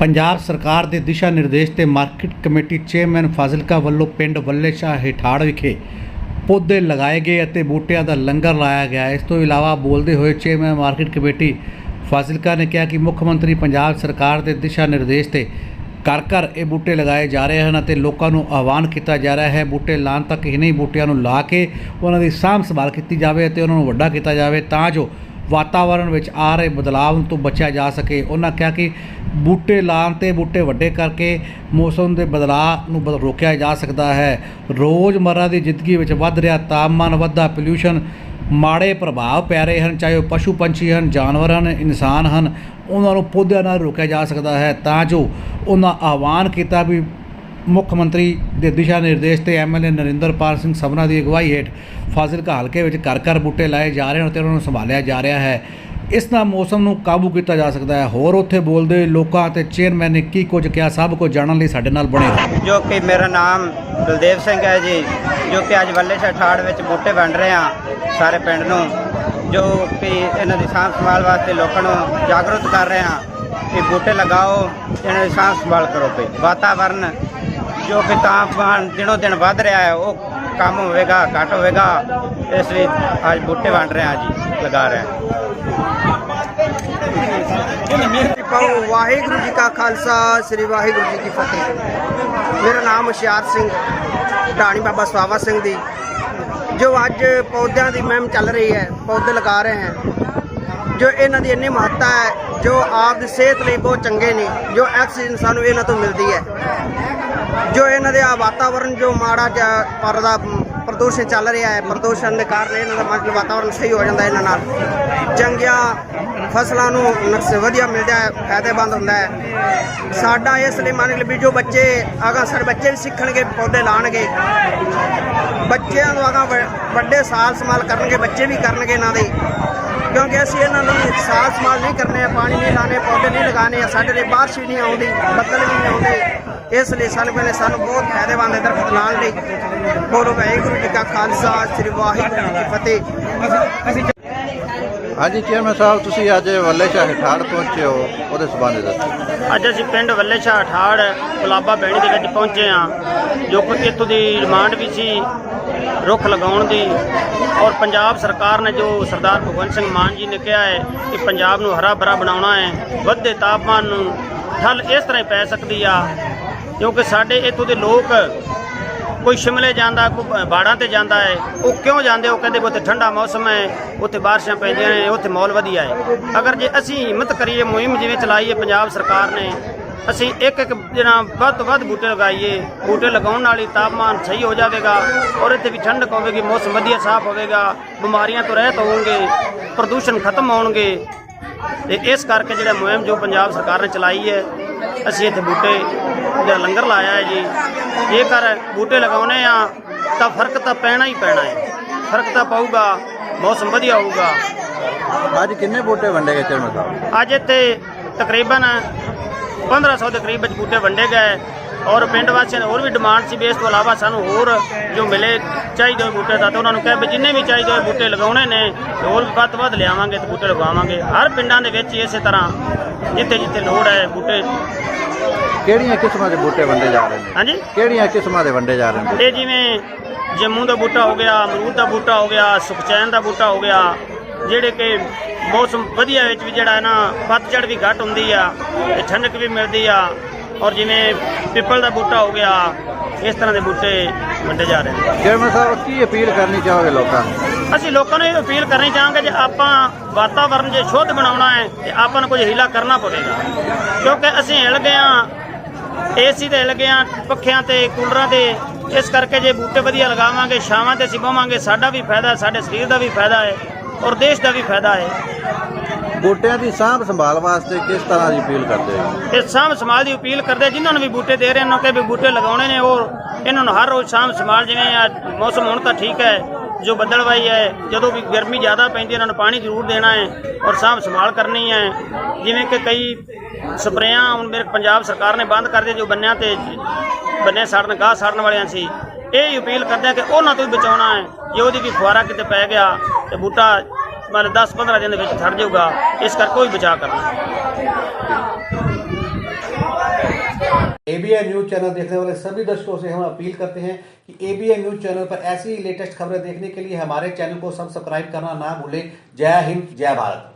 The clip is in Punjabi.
ਪੰਜਾਬ ਸਰਕਾਰ ਦੇ ਦਿਸ਼ਾ ਨਿਰਦੇਸ਼ ਤੇ ਮਾਰਕੀਟ ਕਮੇਟੀ ਚੇਅਰਮੈਨ ਫਾਜ਼ਿਲਕਾ ਵੱਲੋਂ ਪਿੰਡ ਵੱਲੇ ਸ਼ਾਹ ਹਿਠਾੜ ਵਿਖੇ ਪੌਦੇ ਲਗਾਏ ਗਏ ਅਤੇ ਬੂਟਿਆਂ ਦਾ ਲੰਗਰ ਲਾਇਆ ਗਿਆ। ਇਸ ਤੋਂ ਇਲਾਵਾ ਬੋਲਦੇ ਹੋਏ ਚੇਅਰਮੈਨ ਮਾਰਕੀਟ ਕਮੇਟੀ ਫਾਜ਼ਿਲਕਾ ਨੇ ਕਿਹਾ ਕਿ ਮੁੱਖ ਮੰਤਰੀ ਪੰਜਾਬ ਸਰਕਾਰ ਦੇ ਦਿਸ਼ਾ ਨਿਰਦੇਸ਼ ਤੇ ਘਰ ਘਰ ਇਹ ਬੂਟੇ ਲਗਾਏ ਜਾ ਰਹੇ ਹਨ ਅਤੇ ਲੋਕਾਂ ਨੂੰ ਆਹਵਾਨ ਕੀਤਾ ਜਾ ਰਿਹਾ ਹੈ। ਬੂਟੇ ਲਾਉਣ ਤੱਕ ਹੀ ਨਹੀਂ, ਬੂਟਿਆਂ ਨੂੰ ਲਾ ਕੇ ਉਹਨਾਂ ਦੀ ਸਾਂਭ ਸੰਭਾਲ ਕੀਤੀ ਜਾਵੇ ਅਤੇ ਉਹਨਾਂ ਨੂੰ ਵੱਡਾ ਕੀਤਾ ਜਾਵੇ। ਤਾਂ ਜੋ ਵਾਤਾਵਰਣ ਵਿੱਚ ਆ ਰਹੇ ਬਦਲਾਵ ਤੋਂ ਬਚਿਆ ਜਾ ਸਕੇ। ਉਹਨਾਂ ਕਿਹਾ ਕਿ ਬੂਟੇ ਲਾਉਣ ਤੇ ਬੂਟੇ ਵੱਡੇ ਕਰਕੇ ਮੌਸਮ ਦੇ ਬਦਲਾਅ ਨੂੰ ਬਦ- ਰੋਕਿਆ ਜਾ ਸਕਦਾ ਹੈ। ਰੋਜ਼ਮਰਰਾ ਦੀ ਜ਼ਿੰਦਗੀ ਵਿੱਚ ਵੱਧ ਰਿਹਾ ਤਾਪਮਾਨ, ਵੱਧਦਾ ਪੋਲਿਊਸ਼ਨ ਮਾੜੇ ਪ੍ਰਭਾਵ ਪੈ ਰਹੇ ਹਨ। ਚਾਹੇ ਉਹ ਪਸ਼ੂ ਪੰਛੀ ਹਨ, ਜਾਨਵਰ ਹਨ, ਇਨਸਾਨ ਹਨ, ਉਹਨਾਂ ਨੂੰ ਪੌਦਿਆਂ ਨਾਲ ਰੋਕਿਆ ਜਾ ਸਕਦਾ ਹੈ। ਤਾਂ ਜੋ ਉਹਨਾਂ ਆਹਵਾਨ ਕੀਤਾ ਵੀ ਮੁੱਖ ਮੰਤਰੀ ਦੇ ਦਿਸ਼ਾ ਨਿਰਦੇਸ਼ ਤੇ ਐਮਐਲਏ ਨਰਿੰਦਰਪਾਲ ਸਿੰਘ ਸਭਨਾ ਦੀ ਅਗਵਾਈ ਹੇਠ ਫਾਜ਼ਿਲਕਾ ਹਲਕੇ ਵਿੱਚ ਘਰ ਘਰ ਬੂਟੇ ਲਾਏ ਜਾ ਰਹੇ ਹਨ ਤੇ ਉਹਨਾਂ ਨੂੰ ਸੰਭਾਲਿਆ ਜਾ ਰਿਹਾ ਹੈ। ਇਸ ਨਾਲ ਮੌਸਮ ਨੂੰ ਕਾਬੂ ਕੀਤਾ ਜਾ ਸਕਦਾ ਹੈ। ਹੋਰ ਉੱਥੇ ਬੋਲਦੇ ਲੋਕਾਂ ਤੇ ਚੇਅਰਮੈਨ ਨੇ ਕੀ ਕੁਝ ਕਿਹਾ, ਸਭ ਕੁਝ ਜਾਣਨ ਲਈ ਸਾਡੇ ਨਾਲ ਬਣੇ ਰਹੋ। ਜੋ ਕਿ ਮੇਰਾ ਨਾਮ ਬਲਦੇਵ ਸਿੰਘ ਹੈ ਜੀ, ਜੋ ਕਿ ਅੱਜ ਵੱਲੇ ਸ਼ਾਹ ਵਿੱਚ ਬੂਟੇ ਵੰਡ ਰਹੇ ਆ ਸਾਰੇ ਪਿੰਡ ਨੂੰ, ਜੋ ਕਿ ਇਹਨਾਂ ਦੀ ਸਾਂਭ ਸੰਭਾਲ ਵਾਸਤੇ ਲੋਕਾਂ ਨੂੰ ਜਾਗਰੂਕ ਕਰ ਰਹੇ ਆ ਕਿ ਬੂਟੇ ਲਗਾਓ, ਇਹਨਾਂ ਦੀ ਸਾਂਭ ਸੰਭਾਲ ਕਰੋ ਪਈ ਵਾਤਾਵਰਨ ਜੋ ਕਿ ਤਾਪਮਾਨ ਦਿਨੋ ਦਿਨ ਵੱਧ ਰਿਹਾ ਹੈ, ਉਹ ਕੰਮ ਹੋਵੇਗਾ, ਘੱਟ ਹੋਵੇਗਾ, ਇਸ ਲਈ ਅੱਜ ਬੂਟੇ ਵੰਡ ਰਹੇ ਆ ਜੀ, ਲਗਾ ਰਹੇ ਪਾਉ ਵਾਹਿਗੁਰੂ ਜੀ ਕਾ ਖਾਲਸਾ, ਸ੍ਰੀ ਵਾਹਿਗੁਰੂ ਜੀ ਕੀ ਫਤਿਹ। ਮੇਰਾ ਨਾਮ ਹੁਸ਼ਿਆਰ ਸਿੰਘ, ਢਾਣੀ ਬਾਬਾ ਸਵਾਵਾ ਸਿੰਘ ਦੀ। ਜੋ ਅੱਜ ਪੌਦਿਆਂ ਦੀ ਮੁਹਿੰਮ ਚੱਲ ਰਹੀ ਹੈ, ਪੌਦੇ ਲਗਾ ਰਹੇ ਹਨ ਜੋ ਇਹਨਾਂ ਦੀ ਇੰਨੀ ਮਹੱਤਤਾ ਹੈ ਜੋ ਆਪ ਦੀ ਸਿਹਤ ਲਈ ਬਹੁਤ ਚੰਗੇ ਨੇ, ਜੋ ਆਕਸੀਜਨ ਸਾਨੂੰ ਇਹਨਾਂ ਤੋਂ ਮਿਲਦੀ ਹੈ। ਜੋ ਇਹਨਾਂ ਦੇ ਆ ਵਾਤਾਵਰਣ ਜੋ ਮਾੜਾ ਜਿਹਾ ਪਰਦਾ, ਪ੍ਰਦੂਸ਼ਣ ਚੱਲ ਰਿਹਾ ਹੈ, ਪ੍ਰਦੂਸ਼ਣ ਦੇ ਕਾਰਨ ਇਹਨਾਂ ਦਾ ਮਤਲਬ ਵਾਤਾਵਰਣ ਸਹੀ ਹੋ ਜਾਂਦਾ ਇਹਨਾਂ ਨਾਲ। ਚੰਗੀਆਂ ਫਸਲਾਂ ਨੂੰ ਨਕਸ ਵਧੀਆ ਮਿਲਦਾ ਹੈ, ਫਾਇਦੇਮੰਦ ਹੁੰਦਾ ਹੈ। ਸਾਡਾ ਇਸ ਲਈ ਮੰਨ ਲਓ ਵੀ ਜੋ ਬੱਚੇ ਅਗਾ ਸਾਡੇ ਬੱਚੇ ਵੀ ਸਿੱਖਣਗੇ, ਪੌਦੇ ਲਾਣਗੇ। ਬੱਚਿਆਂ ਨੂੰ ਅਗਾ ਵੱਡੇ ਸਾਲ ਸੰਭਾਲ ਕਰਨਗੇ, ਬੱਚੇ ਵੀ ਕਰਨਗੇ ਇਹਨਾਂ ਦੇ। ਕਿਉਂਕਿ ਅਸੀਂ ਇਹਨਾਂ ਨੂੰ ਸਾਲ ਸੰਭਾਲ ਨਹੀਂ ਕਰਨੇ ਆ ਪਾਣੀ ਨਹੀਂ ਲਾਣੇ, ਪੌਦੇ ਨਹੀਂ ਲਗਾਣੇ ਆ ਸਾਡੇ ਲਈ ਬਾਰਿਸ਼ ਵੀ ਨਹੀਂ ਆਉਂਦੀ, ਬੱਦਲ ਵੀ ਨਹੀਂ ਆਉਂਦੇ। ਇਸ ਲਈ ਸਾਨੂੰ ਪਹਿਲੇ ਸਾਨੂੰ ਬਹੁਤ ਫਾਇਦੇਮੰਦ ਹੈ ਦਰਖਤ ਲਾਉਣ ਲਈ। ਬੋਲੋ ਵਾਹਿਗੁਰੂ ਜੀ ਕਾ ਖਾਲਸਾ, ਸ੍ਰੀ ਵਾਹਿਗੁਰੂ ਜੀ ਕੀ ਫਤਿਹ। ਹਾਂਜੀ ਚੇਅਰਮੈਨ ਸਾਹਿਬ, ਤੁਸੀਂ ਅੱਜ ਵੱਲੇਸ਼ਾਹ ਠਾੜ ਪਹੁੰਚੇ ਹੋ। ਉਹਦੇ ਸਬੰਧ ਦੱਸੋ। ਅੱਜ ਅਸੀਂ ਪਿੰਡ ਵੱਲੇਸ਼ਾਹ ਠਾੜ ਗੁਲਾਬਾ ਬੈਣੀ ਦੇ ਵਿੱਚ ਪਹੁੰਚੇ ਹਾਂ, ਜੋ ਕਿ ਇੱਥੋਂ ਦੀ ਡਿਮਾਂਡ ਵੀ ਸੀ, ਰੁੱਖ ਲਗਾਉਣ ਦੀ। ਔਰ ਪੰਜਾਬ ਸਰਕਾਰ ਨੇ ਜੋ ਸਰਦਾਰ ਭਗਵੰਤ ਸਿੰਘ ਮਾਨ ਜੀ ਨੇ ਕਿਹਾ ਹੈ ਕਿ ਪੰਜਾਬ ਨੂੰ ਹਰਾ ਭਰਾ ਬਣਾਉਣਾ ਹੈ, ਵੱਧਦੇ ਤਾਪਮਾਨ ਨੂੰ ਠੱਲ ਇਸ ਤਰ੍ਹਾਂ ਹੀ ਪੈ ਸਕਦੀ ਆ, ਕਿਉਂਕਿ ਸਾਡੇ ਇੱਥੋਂ ਦੇ ਲੋਕ ਕੋਈ ਸ਼ਿਮਲੇ ਜਾਂਦਾ, ਕੋਈ ਬਾੜਾਂ ਤੇ ਜਾਂਦਾ ਹੈ, ਉਹ ਕਿਉਂ ਜਾਂਦੇ? ਉਹ ਕਹਿੰਦੇ ਵੀ ਉੱਥੇ ਠੰਡਾ ਮੌਸਮ ਹੈ, ਉੱਥੇ ਬਾਰਿਸ਼ਾਂ ਪੈਂਦੀਆਂ ਨੇ, ਉੱਥੇ ਮਾਹੌਲ ਵਧੀਆ ਹੈ। ਅਗਰ ਜੇ ਅਸੀਂ ਹਿੰਮਤ ਕਰੀਏ, ਮੁਹਿੰਮ ਜਿਵੇਂ ਚਲਾਈਏ ਪੰਜਾਬ ਸਰਕਾਰ ਨੇ, ਅਸੀਂ ਇੱਕ ਇੱਕ ਜਿਹੜਾ ਵੱਧ ਤੋਂ ਵੱਧ ਬੂਟੇ ਲਗਾਈਏ, ਬੂਟੇ ਲਗਾਉਣ ਨਾਲ ਹੀ ਤਾਪਮਾਨ ਸਹੀ ਹੋ ਜਾਵੇਗਾ ਔਰ ਇੱਥੇ ਵੀ ਠੰਡਕ ਹੋਵੇਗੀ ਮੌਸਮ ਵਧੀਆ ਸਾਫ਼ ਹੋਵੇਗਾ, ਬਿਮਾਰੀਆਂ ਤੋਂ ਰਹਿਤ ਹੋਵਾਂਗੇ, ਪ੍ਰਦੂਸ਼ਣ ਖਤਮ ਹੋਣਗੇ। ਤੇ ਇਸ ਕਰਕੇ ਜਿਹੜਾ ਮੁਹਿੰਮ ਜੋ ਪੰਜਾਬ ਸਰਕਾਰ ਨੇ ਚਲਾਈ ਹੈ ਅਸੀਂ ਇੱਥੇ ਬੂਟੇ ਦਾ ਲੰਗਰ ਲਾਇਆ ਹੈ ਜੀ ਜੇਕਰ ਬੂਟੇ ਲਗਾਉਣੇ ਆ ਤਾਂ ਫ਼ਰਕ ਤਾਂ ਪੈਣਾ ਹੀ ਪੈਣਾ ਹੈ। ਫ਼ਰਕ ਤਾਂ ਪਊਗਾ ਮੌਸਮ ਵਧੀਆ ਹੋਊਗਾ। ਅੱਜ ਕਿੰਨੇ ਬੂਟੇ ਵੰਡੇ ਗਏ ਚੇਅਰਮੈਨ ਸਾਹਿਬ ਅੱਜ ਇੱਥੇ ਤਕਰੀਬਨ 1500 ਦੇ ਕਰੀਬ ਬੂਟੇ ਵੰਡੇ ਗਏ। ਔਰ ਪਿੰਡ ਵਾਸੀਆਂ ਨੇ ਹੋਰ ਵੀ ਡਿਮਾਂਡ ਸੀ ਵੀ ਇਸ ਤੋਂ ਇਲਾਵਾ ਸਾਨੂੰ ਹੋਰ ਜੋ ਮਿਲੇ ਚਾਹੀਦੇ ਹੋਏ ਬੂਟੇ ਦਾ ਤੇ ਉਹਨਾਂ ਨੂੰ ਕਿਹਾ ਵੀ ਜਿੰਨੇ ਵੀ ਚਾਹੀਦੇ ਹੋਏ ਬੂਟੇ ਲਗਾਉਣੇ ਨੇ ਤੇ ਹੋਰ ਵੀ ਵੱਧ ਤੋਂ ਵੱਧ ਲਿਆਵਾਂਗੇ ਤੇ ਬੂਟੇ ਲਗਾਵਾਂਗੇ ਹਰ ਪਿੰਡਾਂ ਦੇ ਵਿੱਚ ਇਸੇ ਤਰ੍ਹਾਂ ਜਿੱਥੇ ਜਿੱਥੇ ਲੋੜ ਹੈ ਬੂਟੇ ਕਿਹੜੀਆਂ ਕਿਸਮਾਂ ਦੇ ਬੂਟੇ ਵੰਡੇ ਜਾ ਰਹੇ ਨੇ? ਹਾਂਜੀ? ਕਿਹੜੀਆਂ ਕਿਸਮਾਂ ਦੇ ਵੰਡੇ ਜਾ ਰਹੇ ਨੇ? ਇਹ ਜਿਵੇਂ ਜੰਮੂ ਦਾ ਬੂਟਾ ਹੋ ਗਿਆ ਅਮਰੂਦ ਦਾ ਬੂਟਾ ਹੋ ਗਿਆ ਸੁਖਚੈਨ ਦਾ ਬੂਟਾ ਹੋ ਗਿਆ ਜਿਹੜੇ ਕਿ ਮੌਸਮ ਵਧੀਆ ਵਿੱਚ ਵੀ ਜਿਹੜਾ ਹੈ ਨਾ ਪਤਝੜ ਵੀ ਘੱਟ ਹੁੰਦੀ ਆ ਤੇ ਠੰਡਕ ਵੀ ਮਿਲਦੀ ਆ। ਔਰ ਜਿਵੇਂ ਪਿੱਪਲ ਦਾ ਬੂਟਾ ਹੋ ਗਿਆ ਇਸ ਤਰ੍ਹਾਂ ਦੇ ਬੂਟੇ ਵੰਡੇ ਜਾ ਰਹੇ ਨੇ। ਚੇਅਰਮੈਨ ਸਾਹਿਬ ਕੀ ਅਪੀਲ ਕਰਨੀ ਚਾਹੋਗੇ ਲੋਕਾਂ ਨੂੰ? ਅਸੀਂ ਲੋਕਾਂ ਨੂੰ ਇਹ ਅਪੀਲ ਕਰਨੀ ਚਾਹਾਂਗੇ ਜੇ ਆਪਾਂ ਵਾਤਾਵਰਣ ਜੇ ਸ਼ੁੱਧ ਬਣਾਉਣਾ ਹੈ ਤੇ ਆਪਾਂ ਨੂੰ ਕੁਝ ਹੀਲਾ ਕਰਨਾ ਪਵੇਗਾ। ਕਿਉਂਕਿ ਅਸੀਂ ਹਿਲ ਗਏ ਹਾਂ ਏਸੀ ਤੇ ਹਿਲ ਗਏ ਹਾਂ ਪੱਖਿਆਂ ਤੇ ਕੂਲਰਾਂ ਤੇ ਇਸ ਕਰਕੇ ਜੇ ਬੂਟੇ ਵਧੀਆ ਲਗਾਵਾਂਗੇ ਛਾਵਾਂ ਤੇ ਅਸੀਂ ਬਵਾਂਗੇ ਸਾਡਾ ਵੀ ਫਾਇਦਾ ਸਾਡੇ ਸਰੀਰ ਦਾ ਵੀ ਫਾਇਦਾ ਹੈ ਔਰ ਦੇਸ਼ ਦਾ ਵੀ ਫਾਇਦਾ ਹੈ। ਬੂਟਿਆਂ ਦੀ ਸਾਂਭ ਸੰਭਾਲ ਵਾਸਤੇ ਕਿਸ ਤਰ੍ਹਾਂ ਦੀ ਅਪੀਲ ਕਰਦੇ ਹੋ? ਤੇ ਸਾਂਭ ਸੰਭਾਲ ਦੀ ਅਪੀਲ ਕਰਦੇ ਜਿਨ੍ਹਾਂ ਨੂੰ ਵੀ ਬੂਟੇ ਦੇ ਰਹੇ ਨੇ ਕਿ ਵੀ ਬੂਟੇ ਲਗਾਉਣੇ ਨੇ, ਉਹ ਇਹਨਾਂ ਨੂੰ ਹਰ ਰੋਜ਼ ਸਾਂਭ ਸੰਭਾਲ, ਜਿਵੇਂ ਆ ਮੌਸਮ ਹੁਣ ਤਾਂ ਠੀਕ ਹੈ, ਜੋ ਬੱਦਲਵਾਈ ਹੈ, ਜਦੋਂ ਵੀ ਗਰਮੀ ਜ਼ਿਆਦਾ ਪੈਂਦੀ ਇਹਨਾਂ ਨੂੰ ਪਾਣੀ ਜ਼ਰੂਰ ਦੇਣਾ ਹੈ ਔਰ ਸਾਂਭ ਸੰਭਾਲ ਕਰਨੀ ਹੈ। ਜਿਵੇਂ ਕਿ ਕਈ ਸਪਰੇਆਂ ਹੁਣ ਮੇਰੇ ਪੰਜਾਬ ਸਰਕਾਰ ਨੇ ਬੰਦ ਕਰ ਦਿੱਤੇ ਜੋ ਬੰਨਿਆਂ ਤੇ ਬੰਨੇ ਸਾੜਨ, ਗਾਹ ਸਾੜਨ ਵਾਲਿਆਂ ਸੀ। ਇਹ ਅਪੀਲ ਕਰਦੇ ਆ ਕਿ ਉਹਨਾਂ ਤੋਂ ਵੀ ਬਚਾਉਣਾ ਹੈ, ਜੇ ਉਹਦੀ ਵੀ ਫੁਆਰਾ ਕਿਤੇ ਪੈ ਗਿਆ, ਤੇ ਬੂਟਾ ਮਤਲਬ 10-15 ਦਿਨ ਦੇ ਵਿੱਚ ਛੱਡ ਜਾਊਗਾ ਇਸ ਕਰਕੇ ਕੋਈ ਬਚਾਅ ਕਰਨਾ एबीएन न्यूज चैनल देखने वाले सभी दर्शकों से हम अपील करते हैं कि एबीएन न्यूज चैनल पर ऐसी ही लेटेस्ट खबरें देखने के लिए हमारे चैनल को सब्सक्राइब करना ना भूलें जय हिंद जय भारत